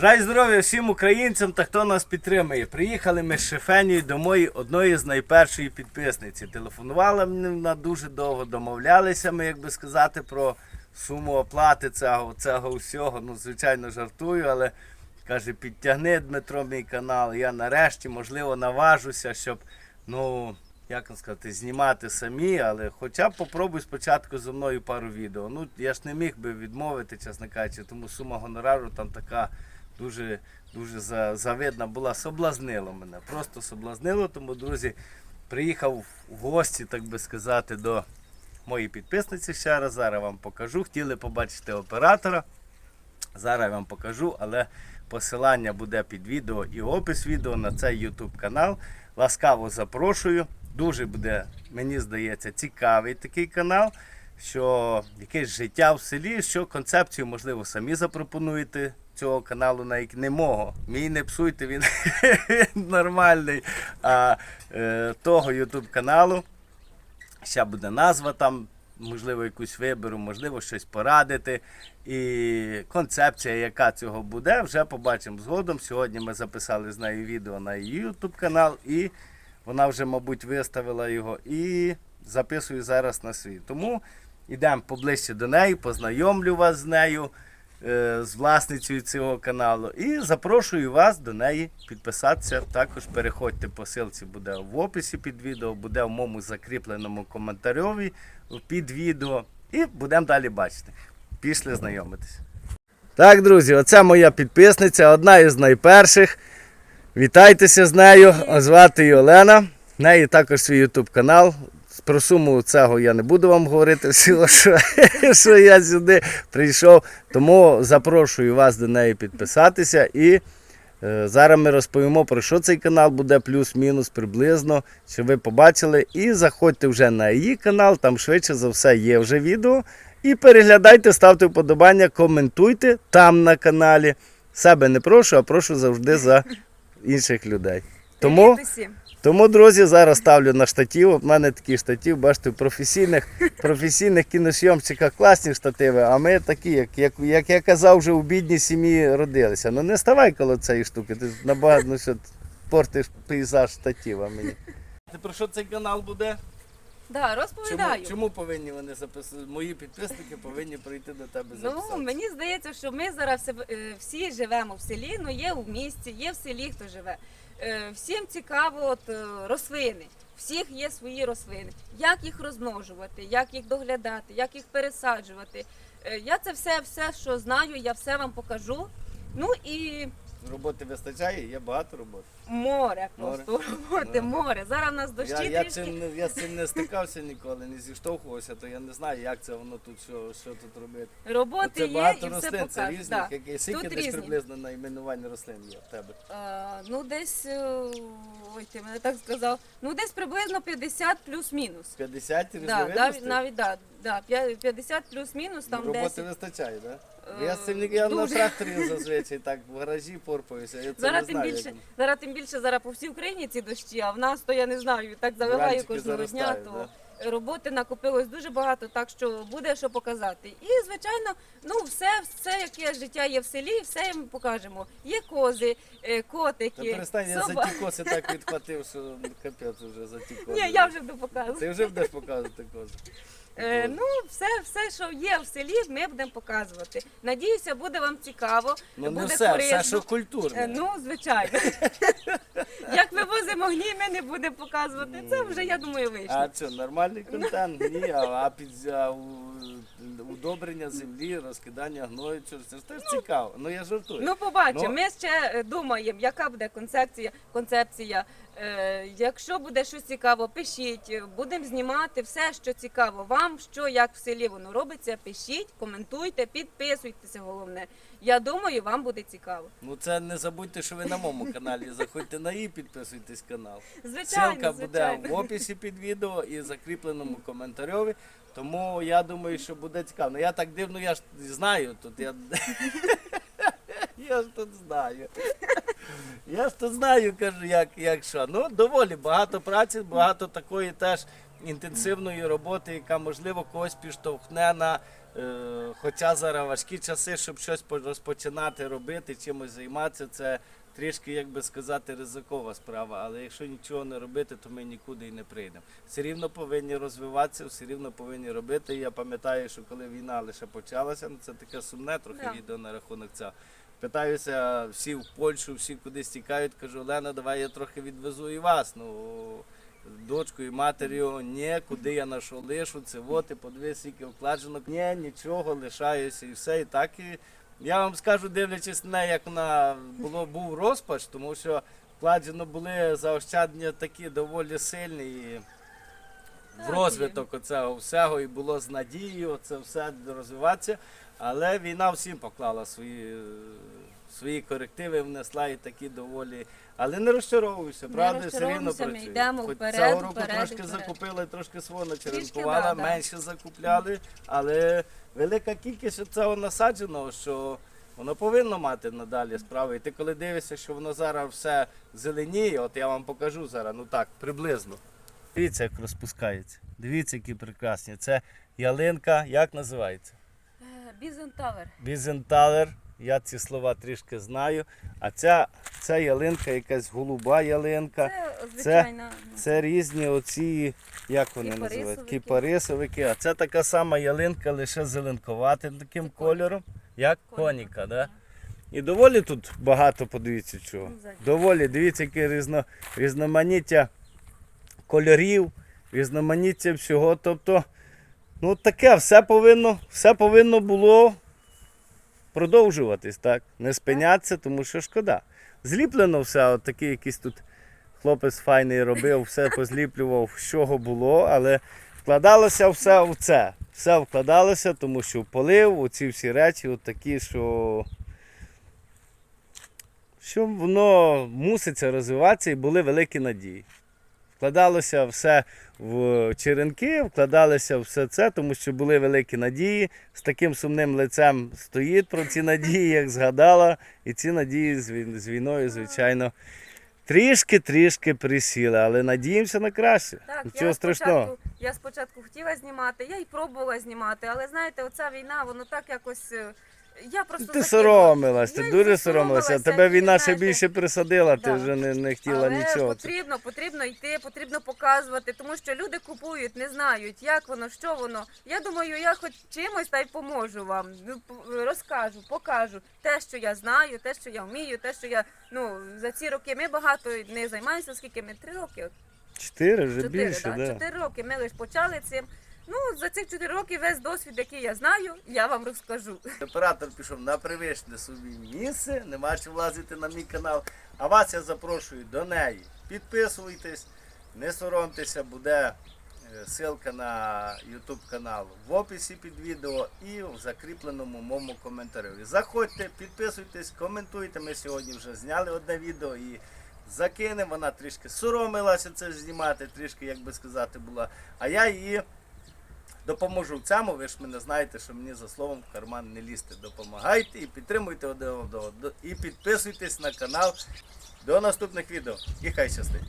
Бажаю здоров'я всім українцям та хто нас підтримує. Приїхали ми з Шефенією до моєї одної з найпершої підписниці. Телефонувала мені вона дуже довго, домовлялися ми, як би сказати, про суму оплати цього, цього всього. Ну, звичайно, жартую, але каже, підтягни Дмитро мій канал. Я нарешті, можливо, наважуся, щоб, ну, як сказати, знімати самі, але хоча б попробуй спочатку зі мною пару відео. Ну, я ж не міг би відмовити, чесно кажучи, тому сума гонорару там така дуже, дуже завидна була. Соблазнило мене. Просто соблазнило. Тому, друзі, приїхав в гості, так би сказати, до моєї підписниці ще раз. Зараз вам покажу. Хотіли побачити оператора. Зараз вам покажу, але посилання буде під відео і опис відео на цей YouTube канал. Ласкаво запрошую. Дуже буде, мені здається, цікавий такий канал, що якесь життя в селі, що концепцію, можливо, самі запропонуєте цього каналу, на як не мого. Мій не псуйте, він нормальний. А е, того YouTube каналу. Ще буде назва там, можливо, якусь виберу, можливо, щось порадити. І концепція, яка цього буде, вже побачимо згодом. Сьогодні ми записали з нею відео на її YouTube канал, і вона вже, мабуть, виставила його і записую зараз на свій. Тому йдемо поближче до неї, познайомлю вас з нею, з власницею цього каналу. І запрошую вас до неї підписатися. Також переходьте по ссылці, буде в описі під відео, буде в моєму закріпленому коментарі під відео. І будемо далі бачити. Пішли знайомитися. Так, друзі, оце моя підписниця, одна із найперших. Вітайтеся з нею. Звати її Олена. В неї також свій YouTube канал. Про суму цього я не буду вам говорити, всього, що, що я сюди прийшов. Тому запрошую вас до неї підписатися. І е, зараз ми розповімо про що цей канал буде, плюс-мінус приблизно, щоб ви побачили. І заходьте вже на її канал, там швидше за все є вже відео. І переглядайте, ставте вподобання, коментуйте там на каналі. Себе не прошу, а прошу завжди за інших людей. Тому. Тому, друзі, зараз ставлю на штатів. У мене такий штатів, бачите, професійних, професійних кіносйомчиках класні штативи, а ми такі, як, як, як я казав, вже у бідній сім'ї родилися. Ну не ставай коло цієї штуки, ти набагато ну, що, портиш пейзаж штатива мені. Ти про що цей канал буде? Да, розповідаю. Чому, чому повинні вони записати? Мої підписники повинні прийти до тебе записати. Ну, мені здається, що ми зараз е, всі живемо в селі, ну є в місті, є в селі, хто живе. Е, Всім цікаво от, е, рослини. Всіх є свої рослини. Як їх розмножувати, як їх доглядати, як їх пересаджувати. Я це все, все, що знаю, я все вам покажу. Ну і Роботи вистачає, є багато роботи. море просто роботи, Море. море. Зараз у нас дощі Я, я, трішки. цим, я з цим не стикався ніколи, не зіштовхувався, то я не знаю, як це воно тут, що, що тут робити. Роботи це є багато і все це різних, Да. які, скільки десь приблизно найменування рослин є в тебе. А, ну, десь, е, ой, ти мене так сказав. Ну, десь приблизно 50 плюс-мінус. 50 Да, різновидностей? навіть, навіть да, да, 50 плюс-мінус, там Роботи 10. вистачає, так? Е, Я з цим я на дуже. тракторі зазвичай так в гаражі порпаюся. Я це Зараз не тим знаю, більше, як зараз тим більше зараз по всій Україні ці дощі, а в нас то я не знаю, так завиваю кожного дня, заростають, то роботи накопилось дуже багато, так що буде що показати. І звичайно, ну все, все, яке життя є в селі, все ми покажемо. Є кози, е, Та котики, перестань, я соба- за ті коси так відхватив, що капець вже за ті коси. Ні, я вже буду показувати. Ти вже будеш показувати кози. Е, ну, все, все, що є в селі, ми будемо показувати. Надіюся, буде вам цікаво, Ну не все, корисно. все, що культурне. Е, Ну, звичайно. Як вивозимо гні, ми не будемо показувати. Це вже, я думаю, вийшло. А це нормальний контент? Ні, а, а під а, у- удобрення землі, розкидання гною, це ж теж цікаво. Ну я жартую. Ну, побачимо. Ну. Ми ще е, думаємо, яка буде концепція. концепція. Е, якщо буде щось цікаво, пишіть. Будемо знімати все, що цікаво вам, що як в селі воно робиться. Пишіть, коментуйте, підписуйтеся. Головне. Я думаю, вам буде цікаво. Ну це не забудьте, що ви на моєму каналі. Заходьте на і підписуйтесь канал. Звичайно, Ссылка буде звичайно. в описі під відео і закріпленому коментарі. Тому я думаю, що буде цікаво. Ну я так дивно, я ж знаю тут. Я, я ж тут знаю. Я ж тут знаю, кажу, як, як що. Ну, доволі багато праці, багато такої теж інтенсивної роботи, яка можливо когось підштовхне на Хоча зараз важкі часи, щоб щось по- розпочинати робити, чимось займатися, це трішки, як би сказати, ризикова справа. Але якщо нічого не робити, то ми нікуди і не прийдемо. Все рівно повинні розвиватися, все рівно повинні робити. Я пам'ятаю, що коли війна лише почалася, ну це таке сумне трохи Да. відео на рахунок цього. Питаюся, всі в Польщу, всі кудись тікають. Кажу, Олена, давай я трохи відвезу і вас. Ну, дочкою, матір'ю, ні, куди я на що лишу, це от, і подивись, скільки вкладено. Ні, нічого, лишаюся і все. І так і я вам скажу, дивлячись на як на було був розпач, тому що вкладено були заощадження такі доволі сильні. І в розвиток оцього всього і було з надією це все розвиватися. Але війна всім поклала свої, свої корективи, внесла і такі доволі. Але не розчаровуюся, правда, все рівно працює. йдемо Хоч вперед, цього року вперед, трошки вперед. закупили, трошки свого да, да. менше закупляли, але велика кількість цього насадженого, що воно повинно мати надалі справи. І ти коли дивишся, що воно зараз все зеленіє, от я вам покажу зараз, ну так, приблизно. Дивіться, як розпускається. Дивіться, які прекрасні. Це ялинка, як називається? Бізентавер. Бізенталер. Я ці слова трішки знаю. А ця, ця ялинка якась голуба ялинка. Це звичайна. Це різні оці, як вони Кіпарисовики. називають? Кіпарисовики. А це така сама ялинка, лише зеленкуватим таким Це кольором, як Коніка. коніка. Да? І доволі тут багато, подивіться чого. Ну. Доволі, дивіться, яке різно, різноманіття кольорів, різноманіття всього. Тобто, ну таке, все повинно, все повинно було продовжуватись, так? Не спинятися, тому що шкода. Зліплено все, от такий якийсь тут хлопець файний робив, все позліплював, з чого було, але вкладалося все в це. Все вкладалося, тому що полив, оці всі речі, от такі, що. Що воно муситься розвиватися і були великі надії. Вкладалося все в черенки, вкладалося все це, тому що були великі надії. З таким сумним лицем стоїть про ці надії, як згадала, і ці надії з війною, звичайно, трішки-трішки присіли, але надіємося на краще. Так, Нічого я страшного. спочатку, я спочатку хотіла знімати, я й пробувала знімати, але знаєте, оця війна, воно так якось. Я просто Ти закинула. соромилась, ти дуже соромилася. Тебе війна ще знаєте, більше присадила, ти да. вже не, не хотіла Але нічого. потрібно, потрібно йти, потрібно показувати, тому що люди купують, не знають, як воно, що воно. Я думаю, я хоч чимось та й поможу вам. Ну, п- розкажу, покажу те, що я знаю, те, що я вмію, те, що я ну за ці роки ми багато не займаємося, скільки ми три роки. от Чотири вже Чотири, більше, да, да. чотири роки ми лише почали цим. Ну, за цих чотири роки весь досвід, який я знаю, я вам розкажу. Оператор пішов на привичне собі місце, нема чим влазити на мій канал. А вас я запрошую до неї. Підписуйтесь, не соромтеся, буде е, ссылка на YouTube канал в описі під відео і в закріпленому моєму коментарі. Заходьте, підписуйтесь, коментуйте. Ми сьогодні вже зняли одне відео і закинемо. Вона трішки соромилася це знімати, трішки, як би сказати, була. А я її допоможу в цьому. Ви ж мене знаєте, що мені за словом в карман не лізти. Допомагайте і підтримуйте один одного. І підписуйтесь на канал. До наступних відео. І хай щастить.